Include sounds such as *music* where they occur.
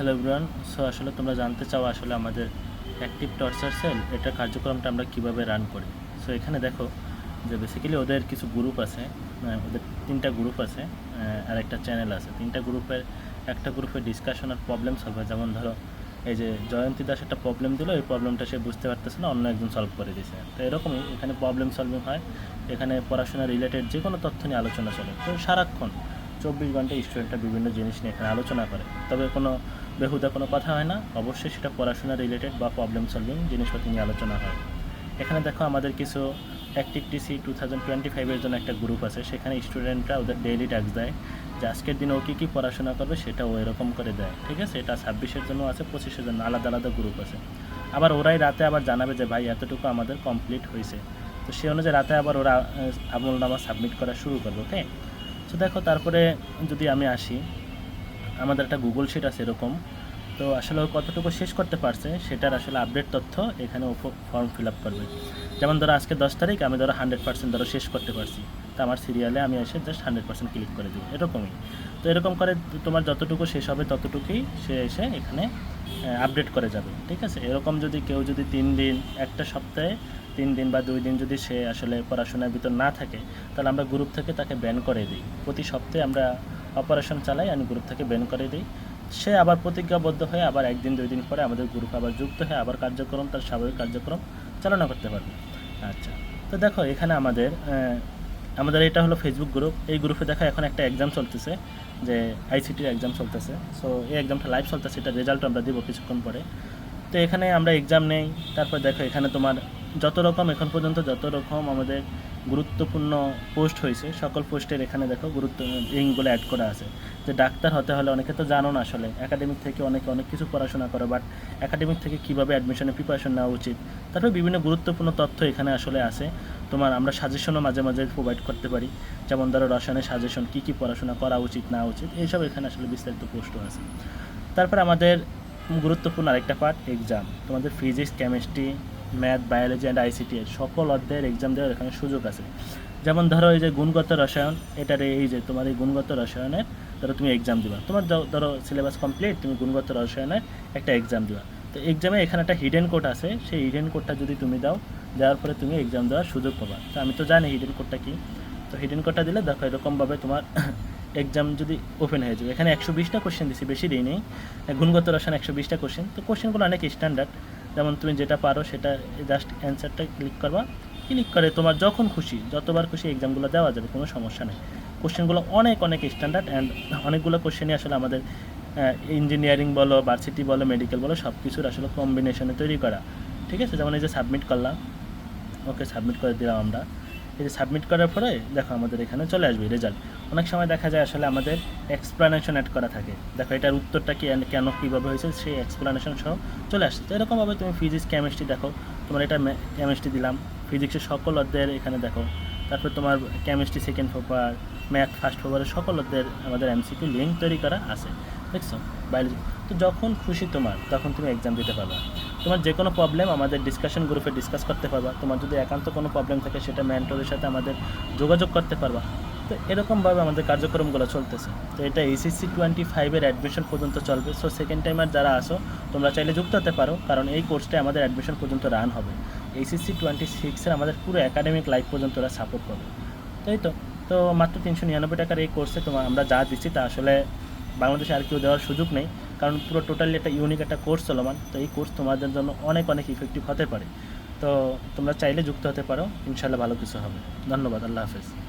Hello everyone so আসলে তোমরা জানতে চাও আসলে আমাদের অ্যাক্টিভ টর্চার সেল এটা কার্যক্রমটা আমরা কীভাবে রান করি? সো এখানে দেখো যে বেসিক্যালি ওদের কিছু গ্রুপ আছে আহ, ওদের তিনটা গ্রুপ আছে আর একটা চ্যানেল আছে। তিনটা গ্রুপের একটা গ্রুপে ডিসকাশন আর প্রবলেম সলভ হয়। যেমন ধরো এই যে জয়ন্তী দাস একটা প্রবলেম দিল এই প্রবলেমটা সে বুঝতে পারতেছে না অন্য একজন সলভ করে দিয়েছে। তো এরকমই এখানে প্রবলেম সলভিং হয়। এখানে পড়াশোনা রিলেটেড যে কোনো তথ্য নিয়ে আলোচনা চলে। তো সারাক্ষণ চব্বিশ ঘণ্টা স্টুডেন্টরা বিভিন্ন জিনিস নিয়ে এখানে আলোচনা করে। তবে কোনো বেহুদা কোনো কথা হয় না। অবশ্যই সেটা পড়াশোনা রিলেটেড বা প্রবলেম সলভিং জিনিসপত্র নিয়ে আলোচনা হয়। এখানে দেখো আমাদের কিছু অ্যাক্টিভিটিসি টু থাউজেন্ড টোয়েন্টি ফাইভের জন্য একটা গ্রুপ আছে। সেখানে স্টুডেন্টরা ওদের ডেইলি ট্যাক্স দেয়। যে আজকের দিনে ও কী কী পড়াশোনা করবে সেটা ও এরকম করে দেয়। ঠিক আছে? এটা ছাব্বিশের জন্য আছে পঁচিশের জন্য আলাদা আলাদা গ্রুপ আছে। আবার ওরাই রাতে আবার জানাবে যে, ভাই, এতটুকু আমাদের কমপ্লিট হয়েছে। তো সে অনুযায়ী রাতে আবার ওরা আমল নামা সাবমিট করা শুরু করবে ওকে তো দেখো, তারপরে যদি আমি আসি আমাদের একটা গুগল শিট আছে এরকম। তো আসলে কতটুকু শেষ করতে পারছে, সেটার আসলে আপডেট তথ্য এখানে ফর্ম ফিল আপ করবে। যেমন ধরো আজকে দশ তারিখ, আমি ধরো হান্ড্রেড পার্সেন্ট ধরো শেষ করতে পারছি। তো আমার সিরিয়ালে আমি এসে জাস্ট হান্ড্রেড পার্সেন্ট ক্লিক করে দিই এরকমই। তো এরকম করে তোমার যতটুকু শেষ হবে ততটুকুই সে এসে এখানে আপডেট করে যাবে, ঠিক আছে? এরকম যদি কেউ যদি তিন দিন, একটা সপ্তাহে তিন দিন বা দুই দিন যদি সে আসলে পড়াশোনার ভিতর না থাকে, তাহলে আমরা গ্রুপ থেকে তাকে ব্যান করে দিই। প্রতি সপ্তাহে আমরা অপারেশন চালাই, আমি গ্রুপ থেকে ব্যান করে দিই। সে আবার প্রতিজ্ঞাবদ্ধ হয়ে আবার একদিন, দুই দিন পরে আমাদের গ্রুপে আবার যুক্ত হয়ে আবার কার্যক্রম, তার স্বাভাবিক কার্যক্রম চালনা করতে পারবে। আচ্ছা তো দেখো এখানে আমাদের আমাদের এটা হলো ফেসবুক গ্রুপ এই গ্রুপে দেখা এখন একটা এক্সাম চলতেছে, যে আইসিটির এক্সাম চলতেছে। সো এই এক্সামটা লাইভ চলতেছে, এটা রেজাল্ট আমরা দিব কিছুক্ষণ পরে। তো এখানে আমরা এক্সাম নেই, তারপর দেখো এখানে তোমার যত রকম এখন পর্যন্ত যত রকম আমাদের গুরুত্বপূর্ণ পোস্ট হয়েছে, সকল পোস্টের এখানে দেখো গুরুত্ব লিঙ্কগুলো অ্যাড করা আছে। যে ডাক্তার হতে হলে অনেকে তো জানো না আসলে একাডেমিক থেকে অনেকে অনেক কিছু পড়াশোনা করে বাট একাডেমিক থেকে কীভাবে অ্যাডমিশনে প্রিপারেশন নেওয়া উচিত? তারপরে বিভিন্ন গুরুত্বপূর্ণ তথ্য এখানে আসলে আছে। তোমার আমরা সাজেশনও মাঝে মাঝে প্রোভাইড করতে পারি। যেমন ধরো রসায়নের সাজেশন কী কী পড়াশোনা করা উচিত, না উচিত, এইসব এখানে আসলে বিস্তারিত পোস্টও আছে। তারপর আমাদের গুরুত্বপূর্ণ আরেকটা পার্ট এক্সাম তোমাদের physics chemistry math, biology and ICT সকল অধ্যায়ের এক্সাম দেওয়ার এখানে সুযোগ আছে। যেমন ধরো এই যে গুণগত রসায়ন, এটার এই যে তোমার এই গুণগত রসায়নের, ধরো তুমি এক্সাম দিবা। তোমার ধরো সিলেবাস কমপ্লিট তুমি গুণগত রসায়নের একটা এক্সাম দিবা। তো এক্সামে এখানে একটা হিডেন কোড আছে, সেই হিডেন কোডটা যদি তুমি দাও, দেওয়ার পরে তুমি এক্সাম দেওয়ার সুযোগ পাবা। তো আমি তো জানি হিডেন কোডটা কি। তো হিডেন কোডটা দিলে দেখো এরকমভাবে তোমার *coughs* এক্সাম যদি ওপেন হয়ে যাবে। এখানে একশো বিশটা কোশ্চেন দিছি, বেশি দিই নেই গুণগত রসায়ন একশো বিশটা কোশ্চেন তো কোশ্চেনগুলো অনেক স্ট্যান্ডার্ড যেমন তুমি যেটা পারো সেটা জাস্ট অ্যান্সারটা ক্লিক করবা। ক্লিক করে তোমার যখন খুশি, যতবার খুশি এক্সামগুলো দেওয়া যাবে, কোনো সমস্যা নেই। কোশ্চেনগুলো অনেক অনেক স্ট্যান্ডার্ড অ্যান্ড অনেকগুলো কোশ্চেনই আসলে আমাদের ইঞ্জিনিয়ারিং বলো ভার্সিটি বলো মেডিকেল বলো সব কিছুর আসলে কম্বিনেশনে তৈরি করা। ঠিক আছে? যেমন এই যে সাবমিট করলাম, ওকে সাবমিট করে দিলাম আমরা। এই যে সাবমিট করার পরে দেখো আমাদের এখানে চলে আসবে রেজাল্ট অনেক সময় দেখা যায় আসলে আমাদের এক্সপ্লানেশন অ্যাড করা থাকে। দেখো এটার উত্তরটা কি, কেন, কীভাবে হয়েছে, সেই এক্সপ্লানেশন সহ চলে আসছে তো এরকমভাবে তুমি ফিজিক্স কেমিস্ট্রি দেখো, তোমার এটা কেমিস্ট্রি দিলাম। ফিজিক্সের সকল অধ্যায়ের এখানে দেখো। তারপর তোমার chemistry second paper math first পেপারের সকল অধ্যায়ের আমাদের এমসিকিউ লিঙ্ক তৈরি করা আছে। দেখছ? বায়োলজি তো যখন খুশি তোমার, তখন তুমি এক্সাম দিতে পারবা। তোমার যে কোনো প্রবলেম আমাদের ডিসকাশন গ্রুপে ডিসকাস করতে পারবা। তোমার যদি একান্ত কোনো প্রবলেম থাকে, সেটা ম্যান্টরের সাথে আমাদের যোগাযোগ করতে পারবা। তো এরকমভাবে আমাদের কার্যক্রমগুলো চলতেছে। তো এটা এইচএসসি টোয়েন্টি ফাইভের অ্যাডমিশন পর্যন্ত চলবে। সো সেকেন্ড টাইমার যারা আসো তোমরা চাইলে যুক্ত হতে পারো, কারণ এই কোর্সটা আমাদের অ্যাডমিশন পর্যন্ত রান হবে। এইচএসসি টোয়েন্টি সিক্সের আমাদের পুরো একাডেমিক লাইফ পর্যন্ত ওরা সাপোর্ট করবে। তাই তো। তো মাত্র তিনশো নিরানব্বই টাকার এই কোর্সে তোমার আমরা যা দিচ্ছি তা আসলে বাংলাদেশে আর কেউ দেওয়ার সুযোগ নেই। কারণ পুরো টোটালি একটা ইউনিক একটা কোর্স চলমান। তো এই কোর্স তোমাদের জন্য অনেক অনেক ইফেক্টিভ হতে পারে। তো তোমরা চাইলে যুক্ত হতে পারো। ইনশাল্লাহ ভালো কিছু হবে। ধন্যবাদ। আল্লাহ হাফেজ।